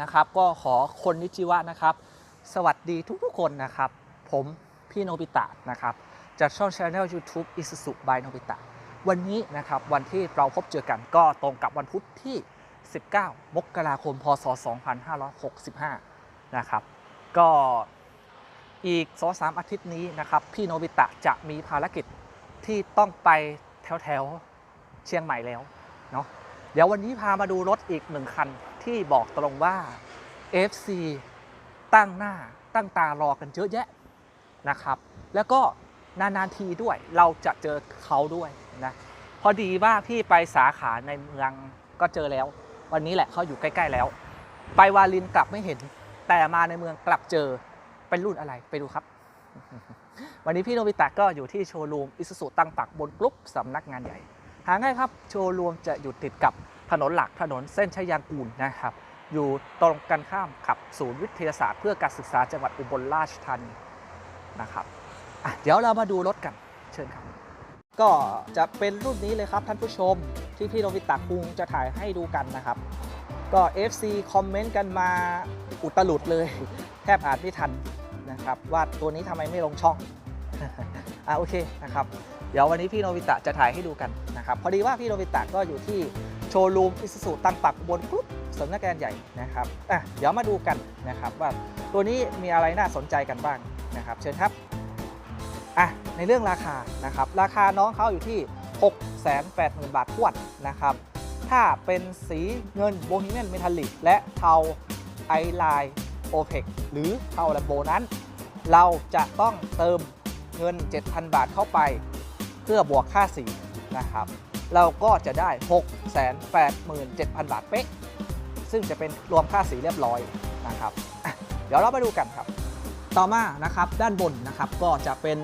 นะครับ ก็ขอคนนิจิวะนะครับ สวัสดีทุกๆคนนะครับ ผมพี่โนบิตะนะครับจากช่อง Channel YouTube Isuzu by โนบิตะวันนี้นะครับวันที่เราพบเจอกันก็ตรงกับวันพุธที่ 19 มกราคม พศ 2565 นะครับ ก็อีก2-3อาทิตย์นี้นะครับ พี่โนบิตะจะมีภารกิจที่ต้องไปแถวๆเชียงใหม่แล้วเนาะเดี๋ยววันนี้พามาดูรถอีกหนึ่งคัน ที่บอกตรงว่า FC ตั้งหน้าตั้งตารอกันเยอะแยะนะครับ แล้วก็นานๆทีด้วยเราจะเจอเขาด้วยนะพอดีว่าพี่ไปสาขาในเมืองก็เจอแล้ว วันนี้แหละเขาอยู่ใกล้ๆแล้ว ไปวาลินกลับไม่เห็น แต่มาในเมืองกลับเจอเป็นรุ่นอะไรไปดูครับ วันนี้พี่โนบิตะก็อยู่ที่โชว์รูมอิสุสุตั้งปักบนกรุ๊ปสำนักงานใหญ่ หาง่ายครับ โชว์รูมจะอยู่ติดกับ ถนนหลักถนนเส้นชัยยางกูลนะครับ อยู่ตรงกันข้ามกับศูนย์วิทยาศาสตร์เพื่อการศึกษาจังหวัดอุบลราชธานีนะครับเดี๋ยวเรามาดูรถกันเชิญครับ ก็จะเป็นรุ่นนี้เลยครับท่านผู้ชมที่พี่โนบิตะคุงจะถ่ายให้ดูกันนะครับ ก็ FC คอมเมนต์กันมาอุตลุดเลย แทบอ่านไม่ทันนะครับ ว่าตัวนี้ทำไมไม่ลงช่องอะโอเคนะครับ เดี๋ยววันนี้พี่โนบิตะจะถ่ายให้ดูกันนะครับ พอดีว่าพี่โนบิตะก็อยู่ที่ โชว์รูมอิสุสุตั้งปักบนกรุ๊ปสำนักงานใหญ่นะครับอะเดี๋ยวมาดูกันนะครับว่าตัวนี้มีอะไรน่าสนใจกันบ้างนะครับ เชิญครับอะในเรื่องราคานะครับ ราคาน้องเขาอยู่ที่ 680,000 บาททวนนะครับ ถ้าเป็นสีเงินโบฮีเมียนเมทัลลิกและเทาไอไลน์โอเพกหรือเทาแลมโบนั้น เราจะต้องเติมเงิน 7,000 บาทเข้าไป เพื่อบวกค่าสีนะครับ เราก็จะได้ 687,000 บาทเป๊ะ ซึ่งจะเป็นรวมค่าสีเรียบร้อยนะครับเดี๋ยวเราไปดูกันครับ ต่อมานะครับด้านบนนะครับก็จะเป็น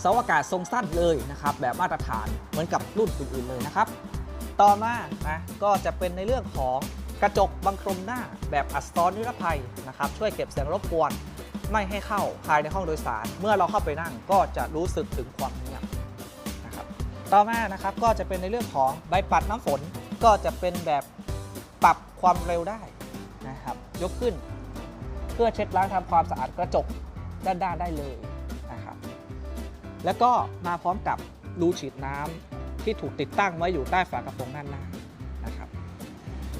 เสาอากาศทรงสั้นเลยนะครับแบบมาตรฐานเหมือนกับรุ่นอื่นๆเลยนะครับ ต่อมานะก็จะเป็นในเรื่องของกระจกบังคลมหน้าแบบอัสตอนนิรภัยนะครับช่วยเก็บเสียงรบกวนไม่ให้เข้าภายในห้องโดยสาร เมื่อเราเข้าไปนั่งก็จะรู้สึกถึงความเงียบนะครับต่อมานะครับก็จะเป็นในเรื่องของใบปัดน้ำฝน ก็จะเป็นแบบปรับความเร็วได้นะครับ ยกขึ้น เพื่อเช็ดล้างทำความสะอาดกระจกด้านๆได้เลยนะครับ แล้วก็มาพร้อมกับรูฉีดน้ำที่ถูกติดตั้งไว้อยู่ใต้ฝากระโปรงด้านหน้านะครับ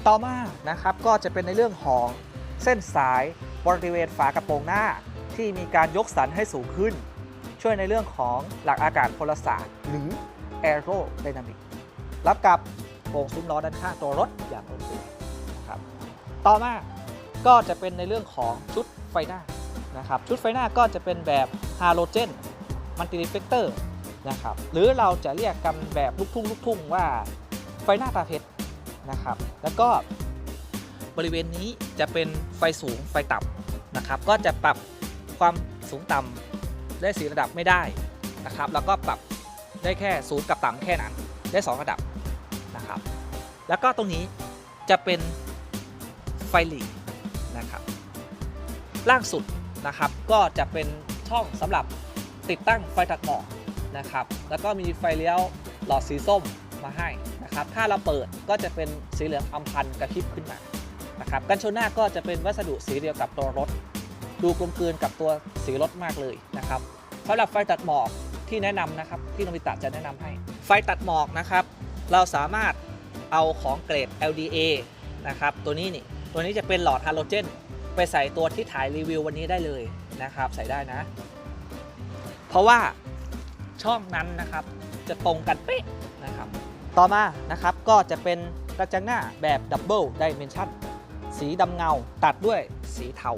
ต่อมานะครับก็จะเป็นในเรื่องของเส้นสายบริเวณฝากระโปรงหน้าที่มีการยกสันให้สูงขึ้น ช่วยในเรื่องของหลักอากาศพลศาสตร์ หรือ aerodynamic รับกับ โป่งซุ้มล้อด้านข้างตัวรถอย่างลงตัวนะครับต่อมาก็จะเป็นในเรื่องของชุดไฟหน้านะครับชุดไฟหน้าก็จะเป็นแบบฮาโลเจนมัลติ r ิเฟกเตอร์นะครับหรือเราจะเรียกกันแบบลูกทุ่งลูกทุ่งว่าไฟหน้าตาเพชรนะครับแล้วก็บริเวณนี้จะเป็นไฟสูงไฟต่ำนะครับก็จะปรับความสูงต่ำได้สีระดับไม่ได้นะครับแล้วก็ปรับได้แค่สูงกับต่ำแค่นั้นได้ 2 ระดับ นะครับ แล้วก็ตรงนี้จะเป็นไฟหลีนะครับ ล่างสุดนะครับก็จะเป็นช่องสำหรับติดตั้งไฟตัดหมอกนะครับ แล้วก็มีไฟเลี้ยวหลอดสีส้มมาให้นะครับ ถ้าเราเปิดก็จะเป็นสีเหลืองอำพันกระพริบขึ้นมานะครับ กันชนหน้าก็จะเป็นวัสดุสีเดียวกับตัวรถ ดูกลมกลืนกับตัวสีรถมากเลยนะครับสำหรับไฟตัดหมอกที่แนะนำนะครับที่โนบิตะจะแนะนำให้ ไฟตัดหมอกนะครับ เราสามารถเอาของเกรด LDA นะครับตัวนี้นี่ตัวนี้จะเป็นหลอดฮาโลเจนไปใส่ตัวที่ถ่ายรีวิววันนี้ได้เลยนะครับใส่ได้นะ เพราะว่าช่องนั้นนะครับจะตรงกันเป๊ะนะครับ ต่อมานะครับก็จะเป็นกระจังหน้าแบบดับเบิลดิเมนชันสีดำเงาตัดด้วยสีเทา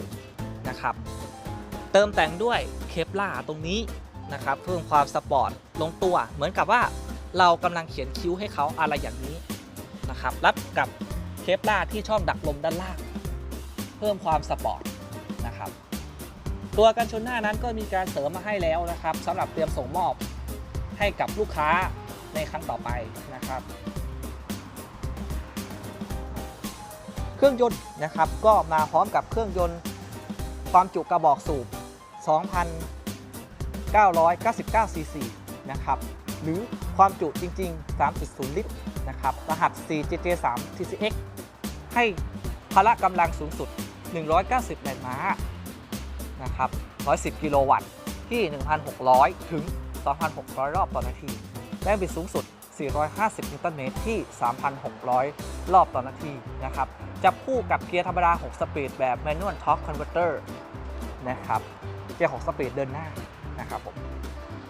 นะครับ เติมแต่งด้วยเคปลาตรงนี้นะครับ เพิ่มความสปอร์ตลงตัวเหมือนกับว่า เรากำลังเขียนคิ้วให้เขาอะไรอย่างนี้นะครับรับกับเคปลาที่ช่องดักลมด้านล่าง เพิ่มความสปอร์ตนะครับตัวกันชนหน้านั้นก็มีการเสริมมาให้แล้วนะครับสำหรับเตรียมส่งมอบให้กับลูกค้าในครั้งต่อไปนะครับ เครื่องยนต์นะครับก็มาพร้อมกับเครื่องยนต์ความจุกระบอกสูบ 2,999 ซีซีนะครับ หรือความจุจริง ๆ 3.0 ลิตรนะครับ รหัส 4JJ3 TCX ให้พละกำลังสูงสุด 190 แรงม้านะครับ 110 กิโลวัตต์ที่ 1,600 ถึง 2,600 รอบต่อนาที แรงบิดสูงสุด 450 นิวตันเมตรที่ 3,600 รอบต่อนาทีนะครับ จับคู่กับเกียร์ธรรมดา 6 สปีดแบบ Manual Torque Converter นะครับ เกียร์ 6 สปีดเดินหน้านะครับผม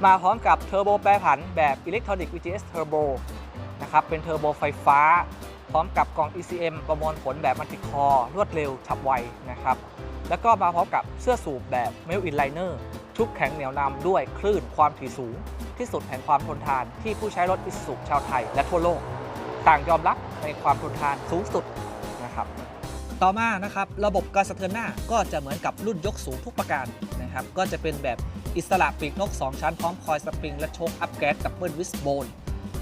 มาพร้อมกับเทอร์โบแปรผันแบบ Electronic VGS Turbo นะครับ เป็นเทอร์โบไฟฟ้า พร้อมกับกล่อง ECM ประมวลผลแบบมัลติคอร์รวดเร็วฉับไวนะครับ แล้วก็มาพร้อมกับเสื้อสูบแบบ m e l in Liner ชุบแข็งเหนียวนำด้วยคลื่นความถี่สูง ที่สุดแห่งความทนทานที่ผู้ใช้รถอิสุชาวไทยและทั่วโลก ต่างยอมรับในความทนทานสูงสุดนะครับ ต่อมานะครับระบบการสะเทือนหน้าก็จะเหมือนกับรุ่นยกสูงทุกประการนะครับ ก็จะเป็นแบบ อิสระปีกนก 2 ชั้น พร้อมคอยสปริง และโชคอัพแก๊สดับเบิลวิสโบน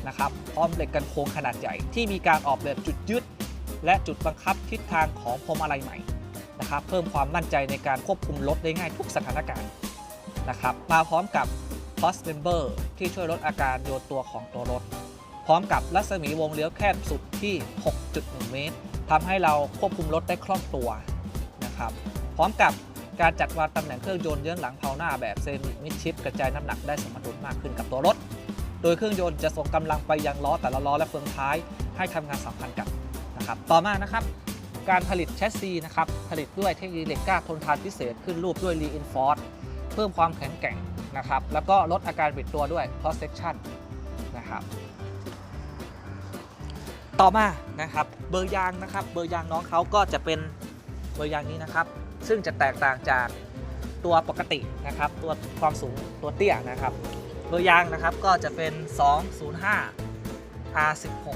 นะครับพร้อมเหล็กกันโค้งขนาดใหญ่ที่มีการออกแบบจุดยึด และจุดบังคับทิศทางของพวงมาลัยใหม่นะครับเพิ่มความมั่นใจในการควบคุมรถได้ง่ายทุกสถานการณ์นะครับมาพร้อมกับ Cross Member ที่ช่วยลดอาการโยนตัวของตัวรถ พร้อมกับรัศมีวงเลี้ยวแคบสุดที่ 6.1 เมตรทำให้เราควบคุมรถได้คล่องตัวนะครับพร้อมกับ การจัดวางตำแหน่งเครื่องยนต์เยื้องหลังเพาหน้าแบบเซมิมิดชิปกระจายน้ำหนักได้สมดุลมากขึ้นกับตัวรถ โดยเครื่องยนต์จะส่งกำลังไปยังล้อแต่ละล้อและเฟืองท้ายให้ทำงานสัมพันธ์กันนะครับ ต่อมานะครับ การผลิตแชสซีนะครับ ผลิตด้วยเทคโนโลยีเหล็กกล้าทนทานพิเศษขึ้นรูปด้วย reinforce เพิ่มความแข็งแกร่งนะครับ แล้วก็ลดอาการบิดตัวด้วย cross section นะครับต่อมานะครับเบอร์ยางนะครับเบอร์ยางน้องเขาก็จะเป็นเบอร์ยางนี้นะครับ ซึ่งจะแตกต่างจากตัวปกตินะครับตัวความสูงตัวเตี้ยนะครับเบอร์ยางนะครับก็จะเป็น 205 R16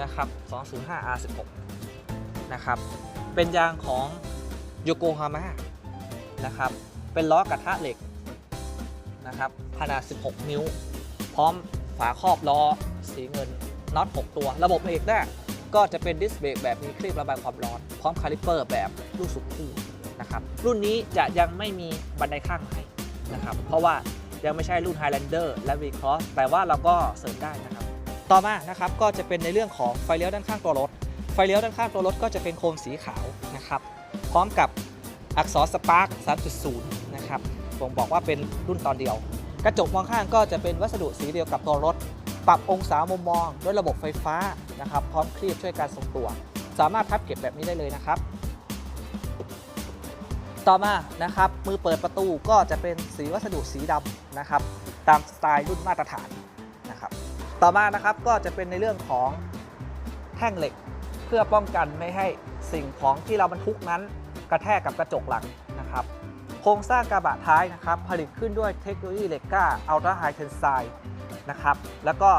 นะครับ 205 R16 นะครับ เป็นยางของโยโกฮาม่านะครับ เป็นล้อกระทะเหล็กนะครับขนาด 16 นิ้ว พร้อมฝาครอบล้อสีเงินน็อต 6 ตัว ระบบเบรกหน้าก็จะเป็นดิสเบรกแบบมีคลีประบายความร้อน พร้อมคาลิปเปอร์แบบลูกสุดคู่ นะครับรุ่นนี้จะยังไม่มีบันไดข้างให้นะครับเพราะว่ายังไม่ใช่รุ่น Highlander และ V-Cross แต่ว่าเราก็เสริมได้นะครับ ต่อมานะครับก็จะเป็นในเรื่องของไฟเลี้ยวด้านข้างตัวรถ ไฟเลี้ยวด้านข้างตัวรถก็จะเป็นโคมสีขาวนะครับพร้อมกับอักษรสปาร์ค3.0 นะครับบ่งบอกว่าเป็นรุ่นตอนเดียว กระจกมองข้างก็จะเป็นวัสดุสีเดียวกับตัวรถ ปรับองศามุมมองด้วยระบบไฟฟ้านะครับพร้อมคลีบช่วยการทรงตัว สามารถพับเก็บแบบนี้ได้เลยนะครับ ต่อมานะครับมือเปิดประตูก็จะเป็นสีวัสดุสีดำนะครับตามสไตล์รุ่นมาตรฐานนะครับต่อมานะครับก็จะเป็นในเรื่องของแท่งเหล็ก เพื่อป้องกันไม่ให้สิ่งของที่เราบรรทุกนั้นกระแทกกับกระจกหลังนะครับโครงสร้างกระบะท้ายนะครับผลิตขึ้นด้วยเทคโนโลยีเหล็กกล้าอัลตราไฮเทนไซนะครับแล้วก็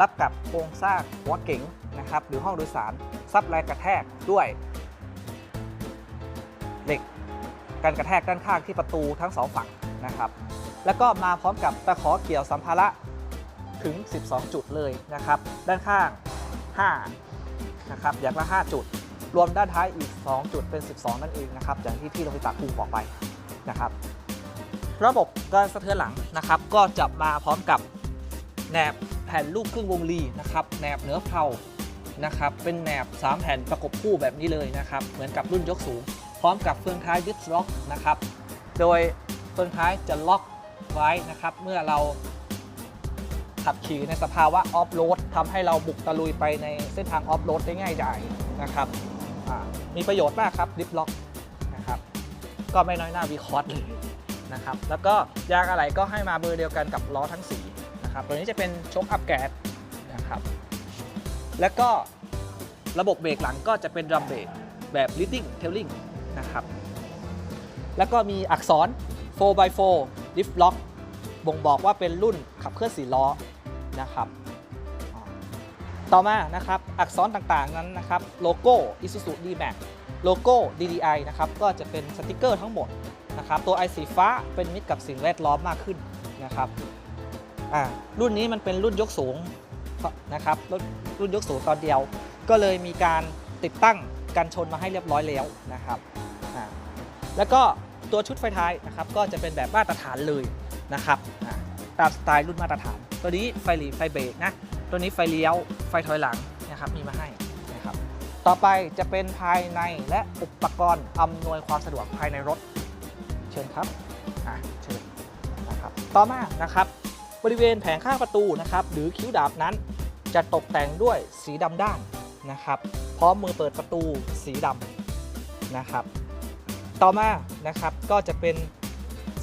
รับกับโครงสร้างหัวเก๋งนะครับหรือห้องโดยสารซับแรงกระแทกด้วย กันกระแทกด้านข้างที่ประตูทั้งสองฝั่งนะครับ แล้วก็มาพร้อมกับตะขอเกี่ยวสัมภาระถึง 12 จุดเลยนะครับ ด้านข้าง 5 นะครับ อย่างละ 5 จุด รวมด้านท้ายอีก 2 จุดเป็น 12 นั่นเองนะครับ อย่างที่พี่ลงไปตักภูมบอกไปนะครับ ระบบการสะเทือนหลังนะครับ ก็จะมาพร้อมกับแหนบแผ่นลูกครึ่งวงลีนะครับ แหนบเนื้อเพลานะครับ เป็นแหนบ 3 แผ่นประกบคู่แบบนี้เลยนะครับ เหมือนกับรุ่นยกสูง พร้อมกับเฟืองท้ายดิสล็อกนะครับ โดยเฟืองท้ายจะล็อกไว้นะครับ เมื่อเราขับขี่ในสภาวะออฟโรดทำให้เราบุกตะลุยไปในเส้นทางออฟโรดได้ง่ายดายนะครับมีประโยชน์มากครับดิฟล็อกนะครับ ก็ไม่น้อยหน้าวีคอร์ดเลยนะครับ แล้วก็ยางอะไหล่ก็ให้มาเบอร์เดียวกันกับล้อทั้ง4นะครับ ตัวนี้จะเป็นโชคอัพแก๊สนะครับ แล้วก็ระบบเบรกหลังก็จะเป็นดรัมเบรกแบบ leading tailing นะครับ แล้วก็มีอักษร 4x4 diff lock บ่งบอกว่าเป็นรุ่นขับเคลื่อน4ล้อนะครับ ต่อมานะครับอักษรต่างๆนั้นนะครับโลโก้ Isuzu D-Max โลโก้ DDI นะครับก็จะเป็นสติกเกอร์ทั้งหมดนะครับตัวไอสีฟ้าเป็นมิตรกับสิ่งแวดล้อมมากขึ้นนะครับอ่ารุ่นนี้มันเป็นรุ่นยกสูงนะครับรุ่นรุ่นยกสูงตอนเดียว ก็เลยมีการติดตั้งกันชนมาให้เรียบร้อยแล้วนะครับ แล้วก็ตัวชุดไฟท้ายนะครับก็จะเป็นแบบมาตรฐานเลยนะครับตามสไตล์รุ่นมาตรฐาน ตัวนี้ไฟหลีไฟเบรกนะตัวนี้ไฟเลี้ยวไฟถอยหลังนะครับมีมาให้นะครับต่อไปจะเป็นภายในและอุปกรณ์อำนวยความสะดวกภายในรถ เชิญครับอะเชิญนะครับต่อมานะครับบริเวณแผงข้างประตูนะครับหรือคิ้วดาบนั้น จะตกแต่งด้วยสีดำด้านนะครับ พร้อมมือเปิดประตูสีดำนะครับ ต่อมานะครับก็จะเป็น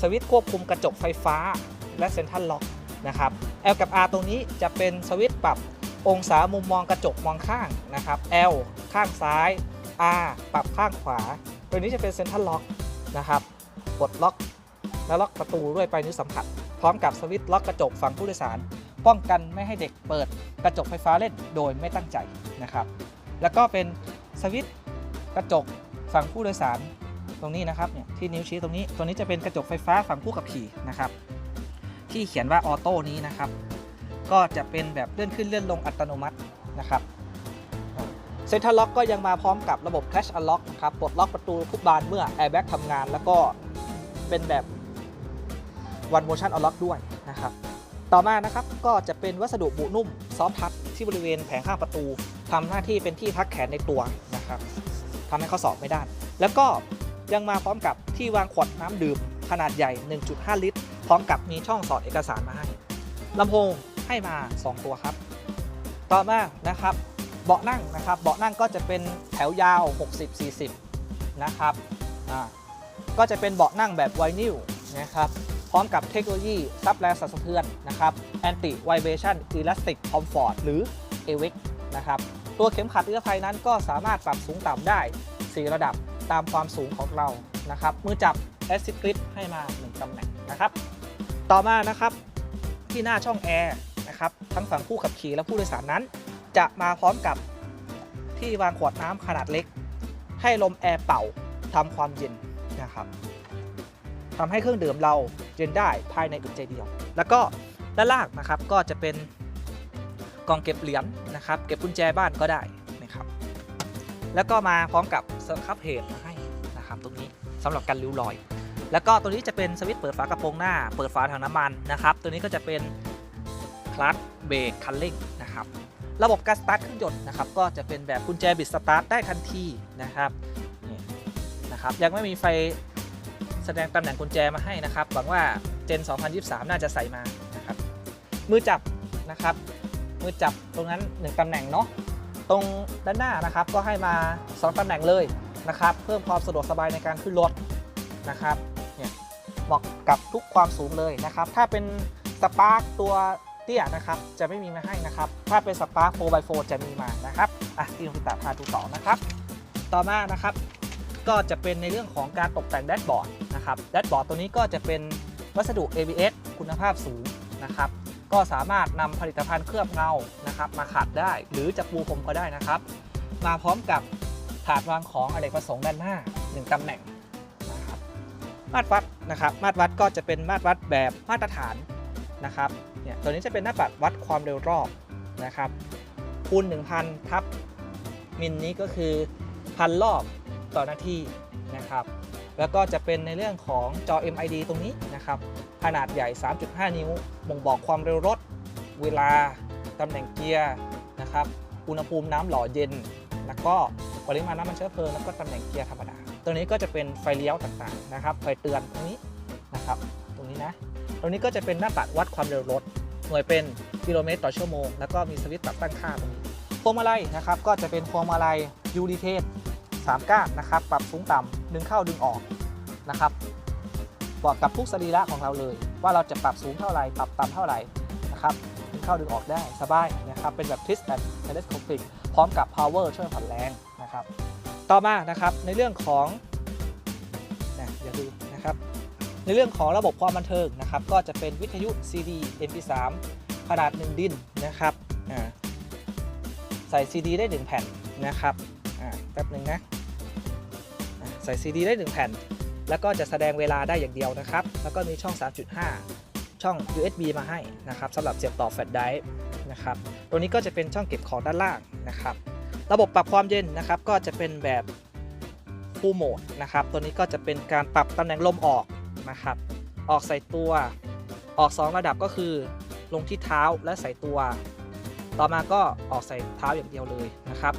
สวิตช์ควบคุมกระจกไฟฟ้าและเซ็นทรัลล็อกนะครับ L กับ R ตรงนี้จะเป็นสวิตช์ปรับองศามุมมองกระจกมองข้างนะครับ L ข้างซ้าย R ปรับข้างขวา ตัวนี้จะเป็นเซ็นทรัลล็อกนะครับกดล็อก และล็อกประตูด้วยปลายนิ้วสัมผัส พร้อมกับสวิตช์ล็อกกระจกฝั่งผู้โดยสาร ป้องกันไม่ให้เด็กเปิดกระจกไฟฟ้าเล่นโดยไม่ตั้งใจนะครับ แล้วก็เป็นสวิตช์กระจกฝั่งผู้โดยสาร ตรงนี้นะครับเนี่ยที่นิ้วชี้ตรงนี้ ตัวนี้จะเป็นกระจกไฟฟ้าฝั่งผู้ขับขี่นะครับ ที่เขียนว่าออโต้นี้นะครับ ก็จะเป็นแบบเลื่อนขึ้นเลื่อนลงอัตโนมัตินะครับเซ็นทรัลล็อกก็ยังมาพร้อมกับระบบ Cash Unlock นะครับปลดล็อกประตูทุกบานเมื่อ Airbag ทำงาน แล้วก็เป็นแบบ One Motion Unlock ด้วยนะครับ ต่อมานะครับก็จะเป็นวัสดุบุนุ่มซอฟทัชที่บริเวณแผงข้างประตูทำหน้าที่เป็นที่พักแขนในตัวนะครับทำให้ข้อสอบไม่ได้ แล้วก็ ยังมาพร้อมกับที่วางขวดน้ำดื่ม ขนาดใหญ่ 1.5 ลิตร พร้อมกับมีช่องสอดเอกสารมาให้ลำโพงให้มา 2 ตัวครับ ต่อมานะครับเบาะนั่งนะครับเบาะนั่งก็จะเป็นแถวยาว 60-40 นะครับอ่าก็จะเป็นเบาะนั่งแบบไวนิลนะครับพร้อมกับเทคโนโลยีซับแรงสั่นสะเทือนนะครับ Anti Vibration Elastic Comfort หรือ AVIC นะครับตัวเข็มขัดนิรภัยนั้นก็สามารถปรับสูงต่ำได้ 4 ระดับ ตามความสูงของเรานะครับมือจับ Assist Grip ให้มา 1ตำแหน่งนะครับ ต่อมานะครับที่หน้าช่องแอร์นะครับทั้งฝั่งผู้ขับขี่และผู้โดยสารนั้น จะมาพร้อมกับที่วางขวดน้ำขนาดเล็ก ให้ลมแอร์เป่าทำความเย็นนะครับทำให้เครื่องดื่มเราเย็นได้ภายในอึดใจเดียว แล้วก็ด้านล่างนะครับก็จะเป็นกล่องเก็บเหรียญนะครับ เก็บกุญแจบ้านก็ได้ แล้วก็มาพร้อมกับเซอร์คัพเพจมาให้นะครับตรงนี้สำหรับการริ้วรอย แล้วก็ตัวนี้จะเป็นสวิตช์เปิดฝากระโปรงหน้า เปิดฝาถังน้ำมันนะครับ ตัวนี้ก็จะเป็นคลัตช์เบรกคันเร่งนะครับ ระบบการสตาร์ทเครื่องยนต์นะครับ ก็จะเป็นแบบกุญแจบิดสตาร์ทได้ทันทีนะครับนี่นะครับ ยังไม่มีไฟแสดงตำแหน่งกุญแจมาให้นะครับ หวังว่าเจน 2023 น่าจะใส่มานะครับ มือจับนะครับ มือจับตรงนั้น 1ตำแหน่งเนาะ ตรงด้านหน้านะครับก็ให้มา2ตำแหน่งเลยนะครับ เพิ่มความสะดวกสบายในการขึ้นรถนะครับเนี่ยเหมาะกับทุกความสูงเลยนะครับ ถ้าเป็นสปาร์คตัวเตี้ยนะครับจะไม่มีมาให้นะครับ ถ้าเป็นสปาร์ค 4x4 จะมีมานะครับอะที่ลงพิตาพาดูต่อนะครับ ต่อมานะครับ ก็จะเป็นในเรื่องของการตกแต่งแดชบอร์ดนะครับแดชบอร์ดตัวนี้ก็จะเป็นวัสดุ ABS คุณภาพสูงนะครับ ก็สามารถนำผลิตภัณฑ์เคลือบเงานะครับมาขัดได้ หรือจะปูพรมก็ได้นะครับ มาพร้อมกับถาดวางของอเนกประสงค์ด้านหน้า 1 ตำแหน่งนะครับมาตรวัดนะครับ มาตรวัดก็จะเป็นมาตรวัดแบบมาตรฐานนะครับเนี่ยตัวนี้จะเป็นหน้าปัดวัดความเร็วรอบนะครับคูณ1,000ทับมิลนี้ก็คือพันรอบต่อนาทีนะครับ แล้วก็จะเป็นในเรื่องของจอ MID ตรงนี้นะครับ ขนาดใหญ่ 3.5 นิ้วบ่งบอกความเร็วรถ เวลา ตำแหน่งเกียร์นะครับ อุณหภูมิน้ำหล่อเย็น แล้วก็ปริมาณน้ำมันเชื้อเพลิง แล้วก็ตำแหน่งเกียร์ธรรมดา ตัวนี้ก็จะเป็นไฟเลี้ยวต่างๆนะครับ ไฟเตือนตรงนี้นะครับ ตรงนี้นะ ตรงนี้ก็จะเป็นหน้าปัดวัดความเร็วรถ หน่วยเป็นกิโลเมตรต่อชั่วโมง แล้วก็มีสวิตช์ปรับตั้งค่าตรงนี้ พวงมาลัยนะครับ ก็จะเป็นพวงมาลัยยูริเทสสามก้านนะครับ ปรับสูงต่ำ ดึงเข้าดึงออกนะครับบอกกับทุกสรีระของเราเลย ว่าเราจะปรับสูงเท่าไหร่ปรับต่ำเท่าไหร่นะครับดึงเข้าดึงออกได้สบายนะครับเป็นแบบ twist and telescopic พร้อมกับ power ช่วยผ่อนแรงนะครับ ต่อมานะครับในเรื่องของนะเดี๋ยวดูนะครับ ในเรื่องของระบบความบันเทิงนะครับ ก็จะเป็นวิทยุ CD MP3 ขนาด 1 ดินนะครับอ่าใส่ CD ได้ 1 แผ่นนะครับอ่าแป๊บหนึ่งนะ ใส่ CD ได้ 1 แผ่น แล้วก็จะแสดงเวลาได้อย่างเดียวนะครับ แล้วก็มีช่อง 3.5 ช่อง USB มาให้นะครับสำหรับเสียบต่อแฟลชไดรฟ์นะครับตัวนี้ก็จะเป็นช่องเก็บของด้านล่างนะครับ ระบบปรับความเย็นนะครับก็จะเป็นแบบ Full Mode นะครับ ตัวนี้ก็จะเป็นการปรับตำแหน่งลมออกนะครับ ออกใส่ตัว ออก 2 ระดับก็คือ ลงที่เท้าและใส่ตัว ต่อมาก็ออกใส่เท้าอย่างเดียวเลยนะครับ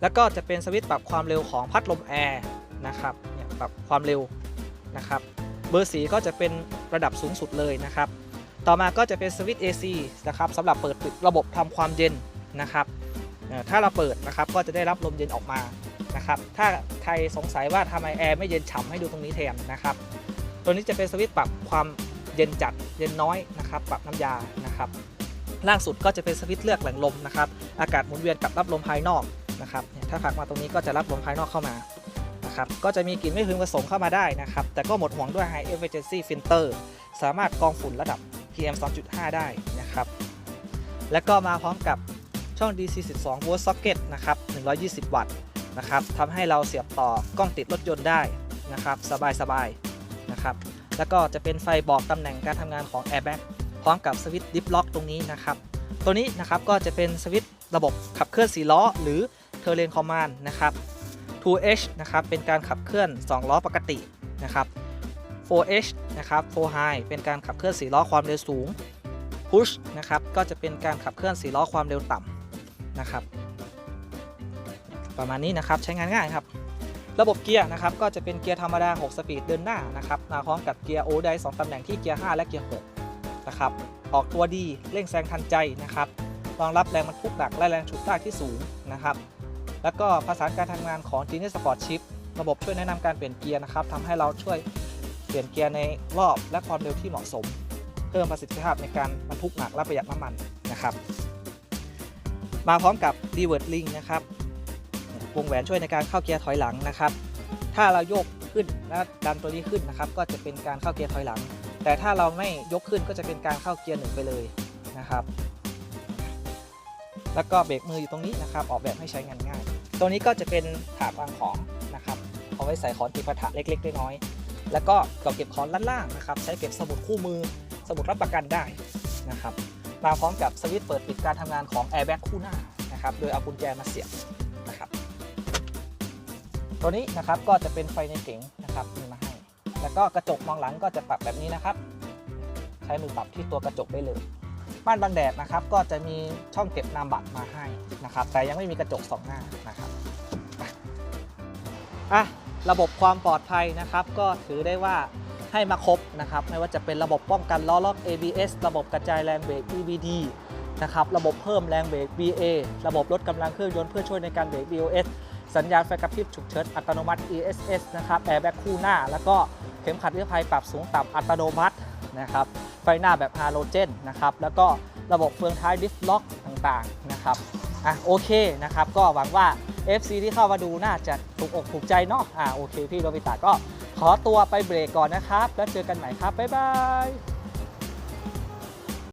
แล้วก็จะเป็นสวิตช์ปรับความเร็วของพัดลมแอร์ นะครับเนี่ยปรับความเร็วนะครับเบอร์สีก็จะเป็นระดับสูงสุดเลยนะครับ ต่อมาก็จะเป็นสวิตช์ AC นะครับสำหรับเปิดปิดระบบทำความเย็นนะครับเอ่อถ้าเราเปิดนะครับก็จะได้รับลมเย็นออกมานะครับถ้าใครสงสัยว่าทำไมแอร์ไม่เย็นฉ่ำให้ดูตรงนี้แทนนะครับ ตัวนี้จะเป็นสวิตช์ปรับความเย็นจัดเย็นน้อยนะครับ ปรับน้ำยานะครับ ล่างสุดก็จะเป็นสวิตช์เลือกแหล่งลมนะครับ อากาศหมุนเวียนกับรับลมภายนอกนะครับเนี่ยถ้าผลักมาตรงนี้ก็จะรับลมภายนอกเข้ามา นะครับก็จะมีกลิ่นไม่พึงประสงค์เข้ามาได้นะครับแต่ก็หมดห่วงด้วย High Efficiency Filter สามารถกรองฝุ่นระดับ PM 2.5 ได้นะครับและก็มาพร้อมกับช่อง DC 12 volt socket นะครับ 120 วัตต์นะครับทำให้เราเสียบต่อกล้องติดรถยนต์ได้นะครับสบายๆนะครับแล้วก็จะเป็นไฟบอกตำแหน่งการทำงานของ airbag พร้อมกับสวิตช์ดิฟล็อกตรงนี้นะครับตัวนี้นะครับก็จะเป็นสวิตช์ระบบขับเคลื่อน4ล้อ หรือ Terrain Command นะครับ 2H นะครับเป็นการขับเคลื่อน 2 ล้อปกตินะครับ 4H นะครับ 4 High เป็นการขับเคลื่อน 4 ล้อความเร็วสูง Push นะครับก็จะเป็นการขับเคลื่อน 4 ล้อความเร็วต่ำนะครับ ประมาณนี้นะครับใช้งานง่ายครับ ระบบเกียร์นะครับก็จะเป็นเกียร์ธรรมดา 6 สปีดเดินหน้านะครับมาพร้อมกับเกียร์โอได2ตำแหน่งที่เกียร์ 5 และเกียร์ 6 นะครับ ออกตัวดีเร่งแซงทันใจนะครับรองรับแรงบรรทุกหนักและแรงฉุดลากที่สูงนะครับ แล้วก็ภาษานการทำงานของ Genius Sport Chip ระบบช่วยแนะนำการเปลี่ยนเกียร์นะครับทำให้เราช่วยเปลี่ยนเกียร์ในรอบและความเร็วที่เหมาะสม เพิ่มประสิทธิภาพในการบรรทุกหนักและประหยัดน้ำมันนะครับ มาพร้อมกับ r e v e r s Link นะครับวงแหวนช่วยในการเข้าเกียร์ถอยหลังนะครับ ถ้าเราโยกขึ้นและดันตัวนี้ขึ้นนะครับ ก็จะเป็นการเข้าเกียร์ถอยหลัง แต่ถ้าเราไม่ยกขึ้นก็จะเป็นการเข้าเกียร์หนึ่งไปเลยนะครับ แล้วก็เบรกมืออยู่ตรงนี้นะครับ ออกแบบให้ใช้งานง่าย ตรงนี้ก็จะเป็นถาดวางของนะครับเอาไว้ใส่ของติดปะทะเล็กๆน้อยๆแล้วก็เก็เก็บของด้นล่างนะครับ ใช้เก็บสมุดคู่มือสมุดรับประกันได้นะครับมาพร้อมกับสวิตช์เปิดปิดการทำงานของ airbag คู่หน้านะครับโดยเอากุญแจมาเสียบนะครับ ตัวนี้นะครับก็จะเป็นไฟในเก๋งนะครับมีมาให้ แล้วก็กระจกมองหลังก็จะปรับแบบนี้นะครับ ใช้มือปรับที่ตัวกระจกได้เลย ม่านบังแดดนะครับก็จะมีช่องเก็บนามบัตรมาให้นะครับแต่ยังไม่มีกระจกสองหน้านะครับอะอะระบบความปลอดภัยนะครับ ก็ถือได้ว่าให้มาครบนะครับไม่ว่าจะเป็นระบบป้องกันล้อล็อก ABS ระบบกระจายแรงเบรก EBD นะครับระบบเพิ่มแรงเบรก BA ระบบลดกำลังเครื่องยนต์เพื่อช่วยในการเบรก BOS สัญญาณไฟกระพริบฉุกเฉินอัตโนมัติ ESS นะครับแอร์แบ็กคู่หน้า แล้วก็เข็มขัดนิรภัยปรับสูงต่ำอัตโนมัตินะครับ ไฟหน้าแบบฮาโลเจนนะครับแล้วก็ระบบเฟืองท้ายดิฟล็อกต่างๆนะครับอะโอเคนะครับก็หวังว่า FC ที่เข้ามาดูน่าจะถูกอกถูกใจเนาะอะโอเคพี่โรบิตาก็ขอตัวไปเบรกก่อนนะครับ แล้วเจอกันใหม่ครับ บ๊ายบาย